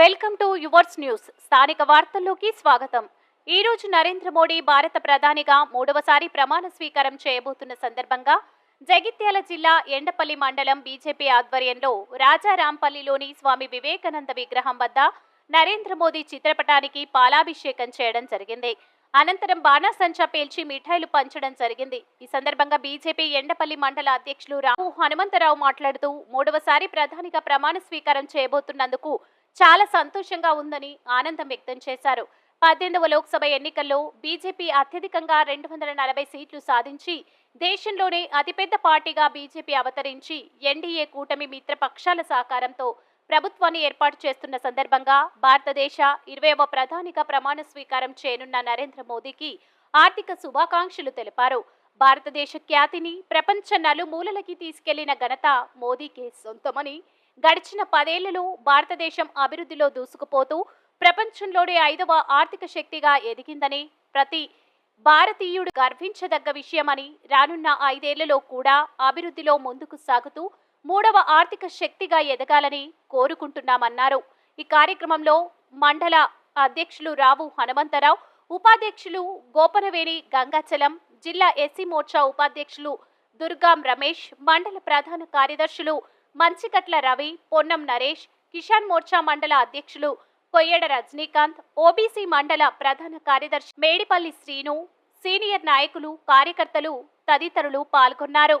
Welcome to yours news. స్థానిక వార్తల్లోకి స్వాగతం. ఈ రోజు నరేంద్ర మోడీ భారత ప్రధానిగా మూడవసారి ప్రమాణ స్వీకారం చేయబోతున్న సందర్భంగా జగిత్యాల జిల్లా ఎండపల్లి మండలం బీజేపీ ఆధ్వర్యంలో రాజారాంపల్లిలోని స్వామి వివేకానంద విగ్రహం వద్ద నరేంద్ర మోదీ చిత్రపటానికి పాలాభిషేకం చేయడం జరిగింది. అనంతరం బాణాసంచా పేల్చి మిఠాయిలు పంచడం జరిగింది. ఈ సందర్భంగా బీజేపీ ఎండపల్లి మండల అధ్యక్షులు రాము హనుమంతరావు మాట్లాడుతూ మూడవసారి ప్రధానిగా ప్రమాణ స్వీకారం చేయబోతున్నందుకు చాలా సంతోషంగా ఉందని ఆనందం వ్యక్తం చేశారు. పద్దెనిమిదవ లోక్సభ ఎన్నికల్లో బీజేపీ అత్యధికంగా రెండు వందల నలభై సీట్లు సాధించి దేశంలోనే అతిపెద్ద పార్టీగా బీజేపీ అవతరించి ఎన్డీఏ కూటమి మిత్ర పక్షాల సహకారంతో ప్రభుత్వాన్ని ఏర్పాటు చేస్తున్న సందర్భంగా భారతదేశ ఇరవైవ ప్రధానిగా ప్రమాణ స్వీకారం చేయనున్న నరేంద్ర మోదీకి ఆర్థిక శుభాకాంక్షలు తెలిపారు. భారతదేశ ఖ్యాతిని ప్రపంచ నలుమూలలకి తీసుకెళ్ళిన ఘనత మోదీకే సొంతమని గడిచిన పదేళ్ళలో భారతదేశం అభివృద్ధిలో దూసుకుపోతూ ప్రపంచంలోనే ఐదవ ఆర్థిక శక్తిగా ఎదిగిందని ప్రతి భారతీయుడు గర్వించదగ్గ విషయమని రానున్న ఐదేళ్ళలో కూడా అభివృద్ధిలో ముందుకు సాగుతూ మూడవ ఆర్థిక శక్తిగా ఎదగాలని కోరుకుంటున్నామన్నారు. ఈ కార్యక్రమంలో మండల అధ్యక్షులు రావు హనుమంతరావు ఉపాధ్యక్షులు గోపనవేణి గంగాచలం జిల్లా ఎస్సీ మోర్చా ఉపాధ్యక్షులు దుర్గాం రమేష్ మండల ప్రధాన కార్యదర్శులు మంచికట్ల రవి పొన్నం నరేష్ కిషాన్ మోర్చా మండల అధ్యక్షులు కొయ్యడ రజనీకాంత్ ఓబీసీ మండల ప్రధాన కార్యదర్శి మేడిపల్లి శ్రీను సీనియర్ నాయకులు కార్యకర్తలు తదితరులు పాల్గొన్నారు.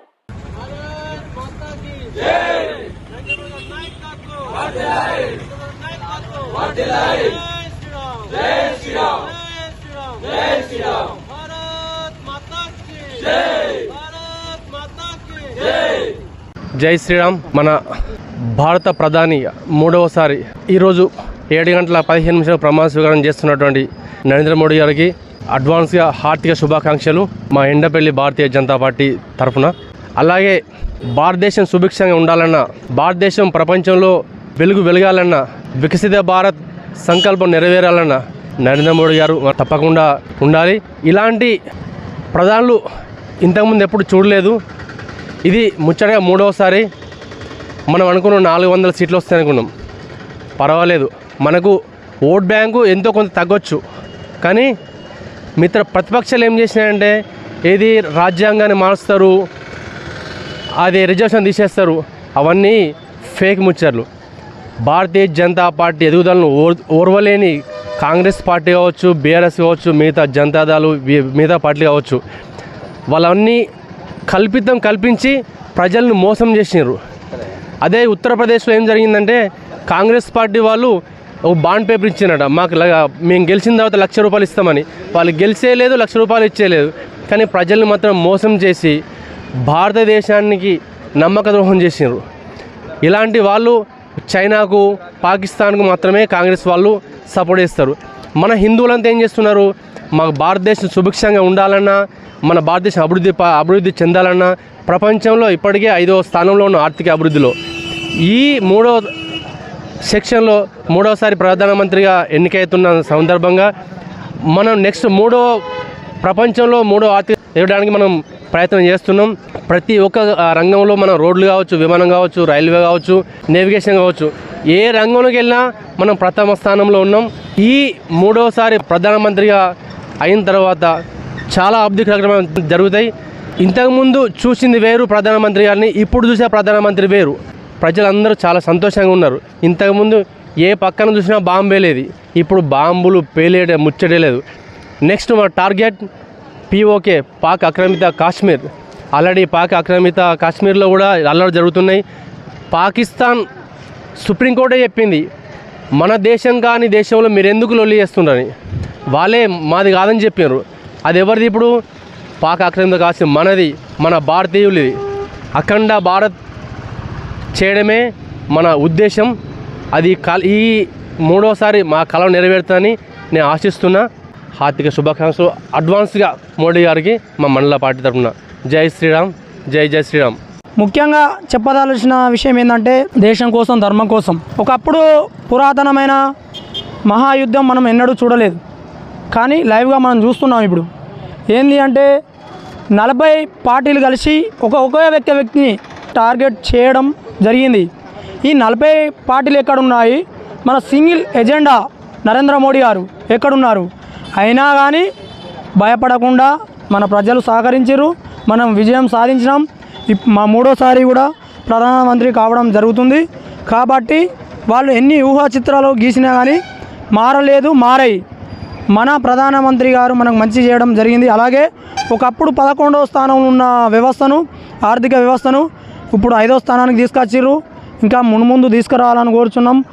జై శ్రీరామ్ మన భారత ప్రధాని మూడవసారి ఈరోజు ఏడు గంటల పదిహేను నిమిషాలు ప్రమాణ స్వీకారం చేస్తున్నటువంటి నరేంద్ర మోడీ గారికి అడ్వాన్స్గా హార్దిక శుభాకాంక్షలు మా ఎండపల్లి భారతీయ జనతా పార్టీ తరఫున. అలాగే భారతదేశం సుభిక్షంగా ఉండాలన్నా భారతదేశం ప్రపంచంలో వెలుగు వెలగాలన్నా వికసిత భారత్ సంకల్పం నెరవేరాలన్నా నరేంద్ర మోడీ గారు తప్పకుండా ఉండాలి. ఇలాంటి ప్రధానులు ఇంతకుముందు ఎప్పుడు చూడలేదు. ఇది ముచ్చటగా మూడవసారి మనం అనుకున్న నాలుగు వందల సీట్లు వస్తాయి అనుకున్నాం. పర్వాలేదు. మనకు ఓట్ బ్యాంకు ఎంతో కొంత తగ్గొచ్చు. కానీ మిత్ర ప్రతిపక్షాలు ఏం చేసినాయంటే ఏది రాజ్యాంగాన్ని మారుస్తారు అది రిజర్వేషన్ తీసేస్తారు. అవన్నీ ఫేక్ ముచ్చర్లు భారతీయ జనతా పార్టీ ఎదుగుదలను ఓర్ ఓర్వలేని కాంగ్రెస్ పార్టీ కావచ్చు బీఆర్ఎస్ కావచ్చు మిగతా జనతాదాలు మిగతా పార్టీ కావచ్చు. వాళ్ళన్నీ కల్పితం కల్పించి ప్రజలను మోసం చేసినారు అదే ఉత్తరప్రదేశ్లో ఏం జరిగిందంటే కాంగ్రెస్ పార్టీ వాళ్ళు ఒక బాండ్ పేపర్ ఇచ్చినట మాకు మేము గెలిచిన తర్వాత లక్ష రూపాయలు ఇస్తామని. వాళ్ళు గెలిచే లేదు లక్ష రూపాయలు ఇచ్చేయలేదు కానీ ప్రజల్ని మాత్రం మోసం చేసి భారతదేశానికి నమ్మక ద్రోహం చేసినారు. ఇలాంటి వాళ్ళు చైనాకు పాకిస్తాన్కు మాత్రమే కాంగ్రెస్ వాళ్ళు సపోర్ట్ చేస్తారు. మన హిందువులంతా ఏం చేస్తున్నారు? మాకు భారతదేశం సుభిక్షంగా ఉండాలన్నా మన భారతదేశం అభివృద్ధి అభివృద్ధి చెందాలన్నా ప్రపంచంలో ఇప్పటికే ఐదవ స్థానంలో ఉన్న ఆర్థిక అభివృద్ధిలో. ఈ మూడో సెక్షన్లో మూడవసారి ప్రధానమంత్రిగా ఎన్నికైతున్న సందర్భంగా మనం నెక్స్ట్ మూడో ప్రపంచంలో మూడో ఆర్థిక ఇవ్వడానికి మనం ప్రయత్నం చేస్తున్నాం. ప్రతి ఒక్క రంగంలో మనం రోడ్లు కావచ్చు విమానం కావచ్చు రైల్వే కావచ్చు నేవిగేషన్ కావచ్చు ఏ రంగంలోకి వెళ్ళినా మనం ప్రథమ స్థానంలో ఉన్నాం. ఈ మూడవసారి ప్రధానమంత్రిగా అయిన తర్వాత చాలా అభివృద్ధి కార్యక్రమాలు జరుగుతాయి. ఇంతకుముందు చూసింది వేరు ప్రధానమంత్రి గారిని ఇప్పుడు చూసే ప్రధానమంత్రి వేరు. ప్రజలందరూ చాలా సంతోషంగా ఉన్నారు. ఇంతకుముందు ఏ పక్కన చూసినా బాంబు వేలేది ఇప్పుడు బాంబులు పేలేట ముచ్చటే లేదు నెక్స్ట్ మన టార్గెట్ పీఓకే పాక్ ఆక్రమిత కాశ్మీర్. ఆల్రెడీ పాక్ ఆక్రమిత కాశ్మీర్లో కూడా అల్లరి జరుగుతున్నాయి. పాకిస్తాన్ సుప్రీంకోర్టే చెప్పింది మన దేశం కాని దేశంలో మీరు ఎందుకు లొల్లి చేస్తున్నారని వాళ్ళే మాది కాదని చెప్పారు అది ఎవరిది ఇప్పుడు? పాక్ ఆక్రమిత కాశ్మీర్ మనది మన భారతీయులది. అఖండ భారత్ చేయడమే మన ఉద్దేశం. అది కల ఈ మూడోసారి మా కళ నెరవేరుతుందని నేను ఆశిస్తున్నా. హార్దిక శుభాకాంక్షలు. అడ్వాన్స్గా మోడీ గారికి మా మండల పార్టీ తరఫున. జై శ్రీరామ్ జై జై శ్రీరామ్. ముఖ్యంగా చెప్పదలసిన విషయం ఏంటంటే దేశం కోసం ధర్మం కోసం. ఒకప్పుడు పురాతనమైన మహాయుద్ధం మనం ఎన్నడూ చూడలేదు. కానీ లైవ్గా మనం చూస్తున్నాం ఇప్పుడు. ఏంది అంటే నలభై పార్టీలు కలిసి ఒక ఒకే వ్యక్తి వ్యక్తిని టార్గెట్ చేయడం జరిగింది. ఈ నలభై పార్టీలు ఎక్కడున్నాయి? మన సింగిల్ ఎజెండా నరేంద్ర మోడీ గారు ఎక్కడున్నారు? అయినా కానీ భయపడకుండా మన ప్రజలు సహకరించారు మనం విజయం సాధించినాం. ఇప్- మా మూడోసారి కూడా ప్రధానమంత్రి కావడం జరుగుతుంది. కాబట్టి వాళ్ళు ఎన్ని ఊహా చిత్రాలు గీసినా కానీ మారలేదు మారాయి. మన ప్రధానమంత్రి గారు మనకు మంచి చేయడం జరిగింది. అలాగే ఒకప్పుడు పదకొండవ స్థానంలో ఉన్న వ్యవస్థను ఆర్థిక వ్యవస్థను ఇప్పుడు ఐదో స్థానానికి తీసుకొచ్చిర్రు. ఇంకా మున్ముందు తీసుకురావాలని కోరుచున్నాం.